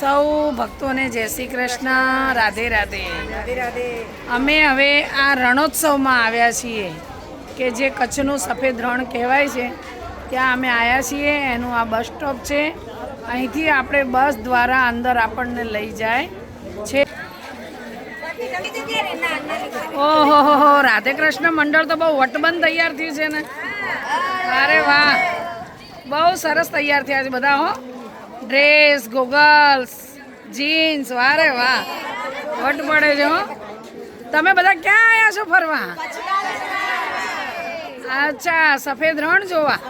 સૌ ભક્તોને જય શ્રી કૃષ્ણ, રાધે રાધે. અમે હવે આ રણોત્સવમાં આવ્યા છીએ કે જે કચ્છનું સફેદ રણ કહેવાય છે. ત્યાં અમે આવ્યા છીએ, એનું આ બસ સ્ટોપ છે. અહીંથી આપણે બસ દ્વારા અંદર આપણને લઈ જાય. છે. ઓહો, હો હો, રાધે કૃષ્ણ મંડળ તો બહુ વટબંધ તૈયાર થયું છે ને. અરે વાહ. બહુ સરસ તૈયાર થયા છે બધા, હો. ડ્રેસ ગોગલ્સ જીન્સ વારે વાહ. વટ પડે છે તમે બધા ક્યાં આવ્યા છો ફરવા? અચ્છા, સફેદ રણ જોવા.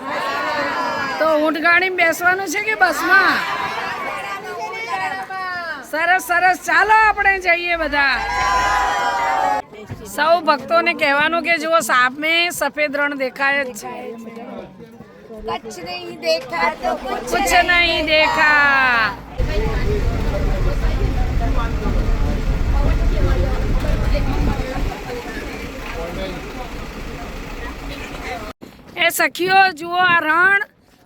તો ઊંટ બેસવાનું છે કે બસમાં? સરસ સરસ. ચાલો આપણે જઈએ બધા. સૌ ભક્તોને કહેવાનું કે જુઓ સામે સફેદ રણ દેખાય જ છે. કચ્છ નહીં દેખા તો કુછ નહીં દેખા. એ સખીઓ, જુઓ આ રણ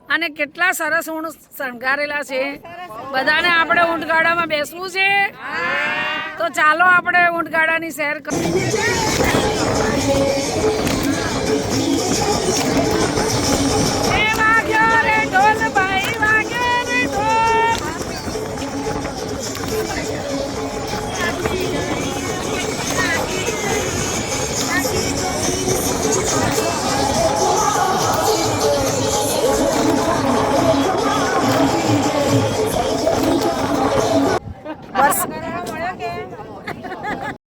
અને કેટલા સરસ ઊંડ શણગારેલા છે. બધાને આપણે ઊંટગાડામાં બેસવું છે? તો ચાલો આપણે ઊંટગાડાની સેર કરીએ ವರ್ಷ